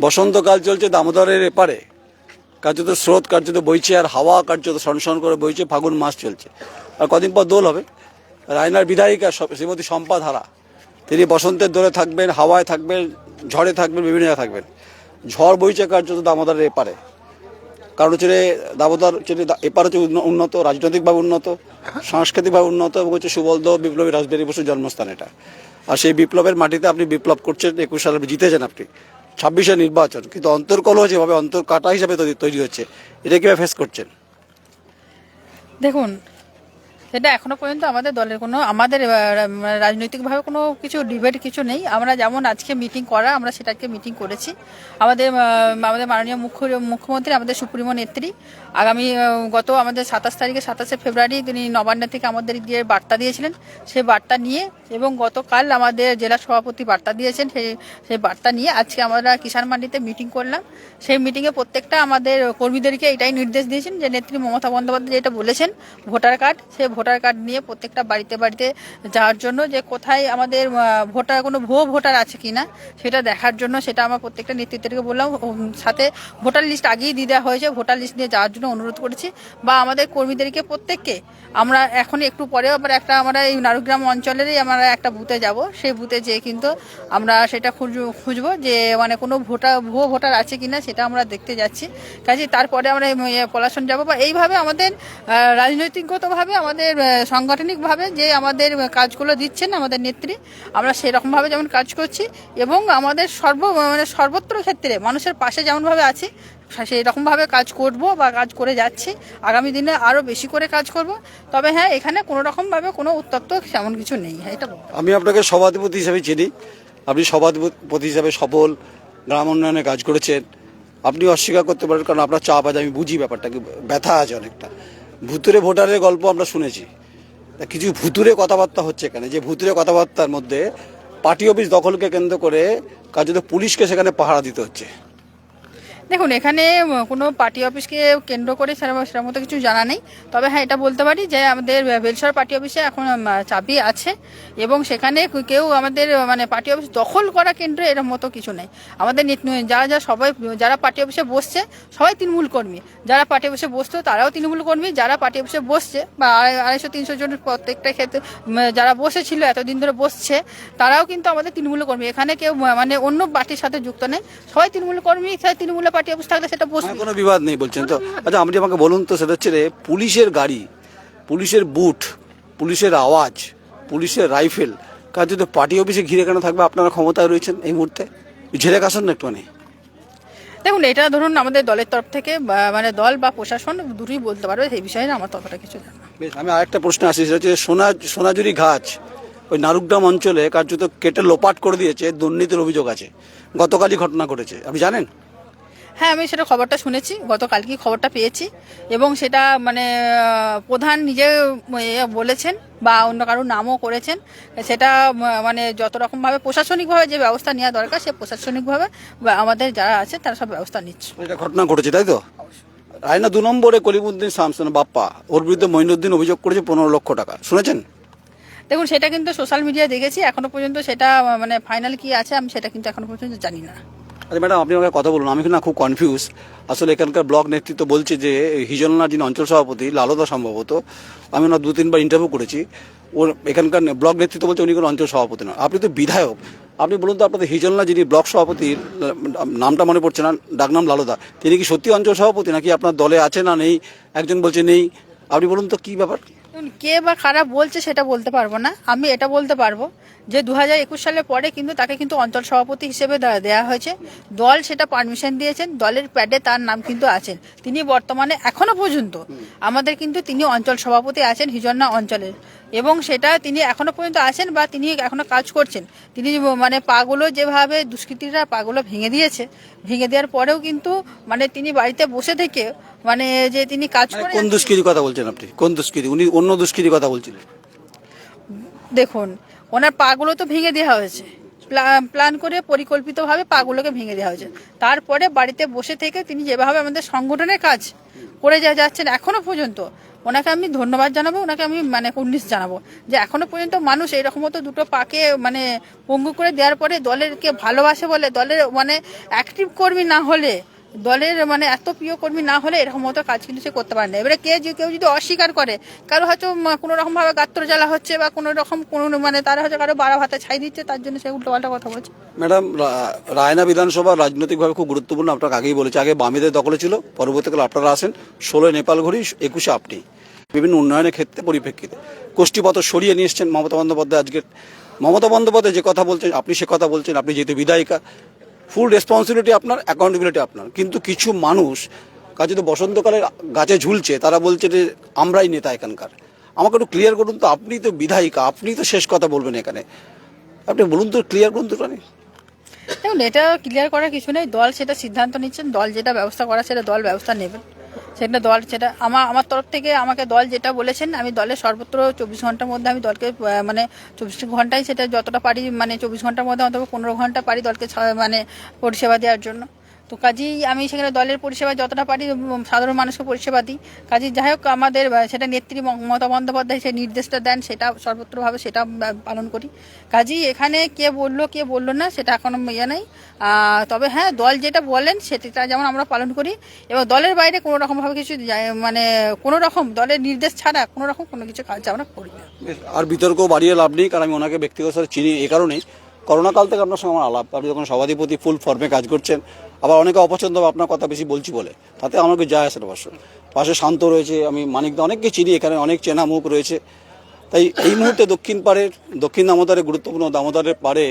বসন্তকাল চলছে দামোদরের এপারে। কার্যত স্রোত, কার্যত বইছে আর হাওয়া, কার্যত সনসন করে বইছে, ফাগুন মাস চলছে। আর কদিন পর দোল হবে। রায়নার বিধায়িকা শ্রীমতী সম্পা ধারা। তিনি বসন্তের দোলে থাকবেন, হাওয়ায় থাকবেন, ঝড়ে থাকবেন, বিভিন্ন জায়গায় থাকবেন। ঝড় বইছে কার্যত দামোদরের এপারে। কারণ হচ্ছে দামোদর হচ্ছে এপার হচ্ছে উন্নত, রাজনৈতিকভাবে উন্নত, সাংস্কৃতিকভাবে উন্নত এবং হচ্ছে সুবলদ বিপ্লবী রাজবিহারী বসুর জন্মস্থান এটা। আর সেই বিপ্লবের মাটিতে আপনি বিপ্লব করছেন, একুশ সালে জিতেছেন আপনি। ছাব্বিশে নির্বাচন, কিন্তু অন্তর্কলহ যেভাবে অন্তর কাটা হিসাবে তৈরি হচ্ছে, এটা কীভাবে ফেস করছেন? দেখুন সেটা এখনও পর্যন্ত আমাদের দলের কোনো, আমাদের মানে রাজনৈতিকভাবে কোনো কিছু ডিবেট কিছু নেই। আমরা যেমন আজকে মিটিং করা, আমরা সেটাকে মিটিং করেছি। আমাদের আমাদের মাননীয় মুখ্য, মুখ্যমন্ত্রী, আমাদের সুপ্রিমো নেত্রী। আগামী গত আমাদের সাতাশ তারিখে, সাতাশে ফেব্রুয়ারি তিনি নবান্ন থেকে আমাদের দিয়ে বার্তা দিয়েছিলেন। সেই বার্তা নিয়ে এবং গতকাল আমাদের জেলা সভাপতি বার্তা দিয়েছেন। সেই সেই বার্তা নিয়ে আজকে আমরা কিষাণ মান্ডিতে মিটিং করলাম। সেই মিটিংয়ে প্রত্যেকটা আমাদের কর্মীদেরকে এটাই নির্দেশ দিয়েছেন যে, নেত্রী মমতা বন্দ্যোপাধ্যায় যেটা বলেছেন, ভোটার কার্ড, সে ভোটার কার্ড নিয়ে প্রত্যেকটা বাড়িতে বাড়িতে যাওয়ার জন্য যে কোথায় আমাদের ভোটার, কোনো ভুয়ো ভোটার আছে কি না সেটা দেখার জন্য সেটা আমার প্রত্যেকটা নেতৃত্বকে বললাম। সাথে ভোটার লিস্ট আগেই দিয়ে দেওয়া হয়েছে। ভোটার লিস্ট নিয়ে যাওয়ার জন্য অনুরোধ করেছি বা আমাদের কর্মীদেরকে প্রত্যেককে আমরা এখন একটু পরে আবার একটা আমরা এই নারুগ্রাম অঞ্চলেরই আমরা একটা বুথে যাব। সেই বুথে যেয়ে কিন্তু আমরা সেটা খুঁজ- খুঁজবো যে মানে কোনো ভোটার, ভুয়ো ভোটার আছে কি না সেটা আমরা দেখতে যাচ্ছি। কাজে তারপরে আমরা পলাশন যাব বা এইভাবে আমাদের রাজনৈতিকগতভাবে আমাদের আহ, সাংগঠনিকভাবে যে আমাদের কাজগুলো দিচ্ছেন আমাদের নেত্রী আমরা সেরকমভাবে যেমন কাজ করছি এবং আমাদের সর্ব মানে সর্বত্র ক্ষেত্রে মানুষের পাশে যেমনভাবে আছি সেই রকমভাবে কাজ করব বা কাজ করে যাচ্ছি। আগামী দিনে আরও বেশি করে কাজ করব। তবে হ্যাঁ এখানে কোনো রকমভাবে কোনো উত্তপ্ত তেমন কিছু নেই এটা আমি আপনাকে সভাধিপতি হিসাবে চিনি। আপনি সভাধিপতি হিসাবে সফল গ্রাম উন্নয়নে কাজ করেছেন। আপনি অস্বীকার করতে পারেন কারণ আপনার চাপ আছে আমি বুঝি ব্যাপারটা ব্যথা আছে অনেকটা। ভুতুরে ভোটারের গল্প আমরা শুনেছি। কিছু ভুতুরে কথাবার্তা হচ্ছে এখানে। যে ভুতুরে কথাবার্তার মধ্যে পার্টি অফিস দখলকে কেন্দ্র করে কার্যত পুলিশকে সেখানে পাহারা দিতে হচ্ছে। দেখুন, এখানে কোনো পার্টি অফিসকে কেন্দ্র করে সেরকম সেরকম মতো কিছু জানা নেই। তবে হ্যাঁ এটা বলতে পারি যে আমাদের বেলসর পার্টি অফিসে এখন চাবি আছে এবং সেখানে কেউ আমাদের মানে পার্টি অফিস দখল করা কেন্দ্র এরকম মতো কিছু নেই। আমাদের যারা যা সবাই যারা পার্টি অফিসে বসছে, সবাই তৃণমূল কর্মী। যারা পার্টি অফিসে বসতো, তারাও তৃণমূল কর্মী। যারা পার্টি অফিসে বসছে বা আড়াই- আড়াইশো, তিনশো জন প্রত্যেকটা ক্ষেত্রে যারা বসেছিল, এতদিন ধরে বসছে, তারাও কিন্তু আমাদের তৃণমূল কর্মী। এখানে কেউ মানে অন্য পার্টির সাথে যুক্ত নেই। সবাই তৃণমূল কর্মী, সবাই তৃণমূলের পার্টি অফিস থাকলে সেটা বসবে। মানে কোনো বিবাদ নেই বলছেন তো। আচ্ছা আপনি আমাকে বলুন তো সেটা হচ্ছে রে, পুলিশের গাড়ি পুলিশের বুট পুলিশের আওয়াজ পুলিশের রাইফেল কাজ যদি পার্টি অফিসে ঘিরে কেন থাকবে আপনারা ক্ষমতায় রয়েছেন এই মুহূর্তে? ঝেড়ে কাশুন না একটুখানি? দেখুন এটা ধরুন আমাদের দলের তরফ থেকে মানে দল বা প্রশাসন দুটোই বলতে পারবে সেই বিষয়ে আমার ততটা কিছু জানা। বেশ আমি আরেকটা প্রশ্ন আসি সেটা হচ্ছে সোনা সোনাঝুরি গাছ ওই নারুগ্রাম অঞ্চলে কার্যত কেটে লোপাট করে দিয়েছে দুর্নীতির অভিযোগ আছে। গতকালই ঘটনা ঘটেছে আপনি জানেন? হ্যাঁ আমি সেটা খবরটা শুনেছি গতকালকে খবরটা পেয়েছি এবং সেটা মানে প্রধান নিজে বলেছেন বা অন্য কারোর নামও করেছেন। সেটা মানে যত রকমভাবে প্রশাসনিকভাবে যে ব্যবস্থা নেওয়া দরকার সে প্রশাসনিকভাবে বা আমাদের যারা আছে তারা সব ব্যবস্থা নিচ্ছে। এটা ঘটনা ঘটেছে তাই তো? আয়না দু নম্বরে কলিমুদ্দিন শামসান বাপ্পা ওর বিরুদ্ধে মঈনুদ্দিন অভিযোগ করেছে পনেরো লক্ষ টাকা। শুনেছেন? দেখুন সেটা কিন্তু সোশ্যাল মিডিয়ায় দেখেছি এখনও পর্যন্ত সেটা মানে ফাইনাল কি আছে আমি সেটা কিন্তু এখনও পর্যন্ত জানি না। আরে ম্যাডাম, আপনি আমাকে কথা বলুন, আমি না খুব কনফিউজ আসলে এখানকার ব্লক নেতৃত্ব বলছে যে হিজলনার যিনি অঞ্চল সভাপতি, লালদা সম্ভবত, আমি ওনার দু তিনবার ইন্টারভিউ করেছি। ওর এখানকার ব্লক নেতৃত্ব বলছে উনি কোনো অঞ্চল সভাপতি না আপনি তো বিধায়ক। আপনি বলুন তো আপনাদের হিজলনা যিনি ব্লক সভাপতি, নামটা মনে পড়ছে না ডাকনাম লালদা। তিনি কি সত্যি অঞ্চল সভাপতি, নাকি আপনার দলে আছে না নেই? একজন বলছে নেই। আপনি বলুন তো কি ব্যাপার? কে বা খারাপ বলছে সেটা বলতে পারব না। আমি এটা বলতে পারব যে দু হাজার একুশ সালের পরে কিন্তু তাকে কিন্তু অঞ্চল সভাপতি হিসেবে দে- দেয়া হয়েছে। দল সেটা পারমিশন দিয়েছেন দলের প্যাডে তার নাম কিন্তু আছেন। তিনি বর্তমানে এখনও পর্যন্ত আমাদের কিন্তু তিনি অঞ্চল সভাপতি আছেন হিজন্না অঞ্চলের। এবং সেটা তিনি এখনও পর্যন্ত আছেন বা তিনি এখনও কাজ করছেন। তিনি মানে পাগুলো যেভাবে দুষ্কৃতীরা পাগুলো ভেঙে দিয়েছে ভেঙে দেওয়ার পরেও কিন্তু মানে তিনি বাড়িতে বসে থেকে মানে যে তিনি কাজ মানে করে কোন দুষ্কৃতির কথা বলছেন আপনি? কোন দুষ্কৃতি? উনি অন্য দুষ্কৃতির কথা বলছিলেন। দেখুন ওনার পাগুলো তো ভেঙে দেওয়া হয়েছে। প্ল্যান করে পরিকল্পিতভাবে পাগুলোকে ভেঙে দেওয়া হয়েছে। তারপরে বাড়িতে বসে থেকে তিনি যেভাবে আমাদের সংগঠনের কাজ করে যা যাচ্ছেন এখনও পর্যন্ত, ওনাকে আমি ধন্যবাদ জানাব, ওনাকে আমি মানে উন্নিশ জানাব যে এখনও পর্যন্ত মানুষ এইরকম মতো দুটো পাকে মানে পঙ্গু করে দেওয়ার পরে দলেরকে ভালোবাসে বলে, দলের মানে অ্যাক্টিভ কর্মী না হলে দলের মানে এত প্রিয় কর্মী না হলে এরকম মতো কাজ কিন্তু সে করতে পারে না। এবারে কে যে কেউ যদি অস্বীকার করে, কারও হয়তো কোনো রকম ভাবে গাত্র জ্বালা হচ্ছে বা কোনো রকম কোনো মানে তারা হয়তো কারও বারো ভাতা ছাই দিচ্ছে, তার জন্য সে উল্টো পাল্টা কথা বলছে। ম্যাডাম রায়না বিধানসভা রাজনৈতিকভাবে খুব গুরুত্বপূর্ণ, আপনাকে আগেই বলেছি, আগে বামেদের দখলে ছিল, পরবর্তীকালে আপনারা আসেন, ষোলোই নেপাল ঘড়ি, একুশে আপনি। বিভিন্ন উন্নয়নের ক্ষেত্রে পরিপ্রেক্ষিতে। গোষ্ঠীপথ সরিয়ে নিয়ে এসছেন মমতা বন্দ্যোপাধ্যায় আজকে। মমতা বন্দ্যোপাধ্যায় যে কথা বলছেন, আপনি সে কথা বলছেন, আপনি যেহেতু বিধায়িকা ফুল রেসপন্সিবিলিটি আপনার অ্যাকাউন্টেবিলিটি আপনার। কিন্তু কিছু মানুষ, কাজে তো বসন্তকালে গাছে ঝুলছে, তারা বলছে যে, আমরাই নেতা এখানকার। আমাকে একটু ক্লিয়ার করুন তো, আপনি তো বিধায়িকা, আপনি তো শেষ কথা বলবেন এখানে। আপনি বলুন তো ক্লিয়ার করুন তো। দেখুন, এটা ক্লিয়ার করার কিছু নেই। দল সেটা সিদ্ধান্ত নিচ্ছেন, দল যেটা ব্যবস্থা করা, সেটা দল ব্যবস্থা নেবেন সেটা দল, সেটা আমার আমার তরফ থেকে আমাকে দল যেটা বলেছেন, আমি দলের সর্বত্র চব্বিশ ঘণ্টার মধ্যে আমি দলকে মানে চব্বিশ ঘন্টায় সেটা যতটা পারি মানে চব্বিশ ঘণ্টার মধ্যে অন্তত পনেরো ঘণ্টা পারি দলকে মানে পরিষেবা দেওয়ার জন্য। তো কাজেই আমি সেখানে দলের পরিষেবা যতটা পারি সাধারণ মানুষকে পরিষেবা দিই। কাজেই যাই হোক, আমাদের সেটা নেত্রী মমতা বন্দ্যোপাধ্যায় সেই নির্দেশটা দেন, সেটা সর্বত্রভাবে সেটা পালন করি। কাজেই এখানে কে বলল কে বলল না, সেটা এখনও ইয়ে নেই। তবে হ্যাঁ দল যেটা বলেন, সেটা যেমন আমরা পালন করি। এবং দলের বাইরে কোনো রকমভাবে কিছু মানে কোনো রকম দলের নির্দেশ ছাড়া কোনো রকম কোনো কিছু কাজ আমরা করি না। আর বিতর্ক বাড়িয়ে লাভ নেই, কারণ আমি ওনাকে ব্যক্তিগত চিনি এই কারণেই। করোনা কাল থেকে আপনার সঙ্গে আমার আলাপ। আপনি যখন সভাধিপতি ফুল ফর্মে কাজ করছেন, আবার অনেকে অপছন্দ আপনার কথা বেশি বলছি বলে, তাতে আমাকে যায় আসে অবশ্য। পাশে শান্ত রয়েছে, আমি মানিকদা অনেককে চিনি, এখানে অনেক চেনা মুখ রয়েছে। তাই এই মুহূর্তে দক্ষিণ পাড়ের, দক্ষিণ দামোদরের, গুরুত্বপূর্ণ দামোদরের পাড়ে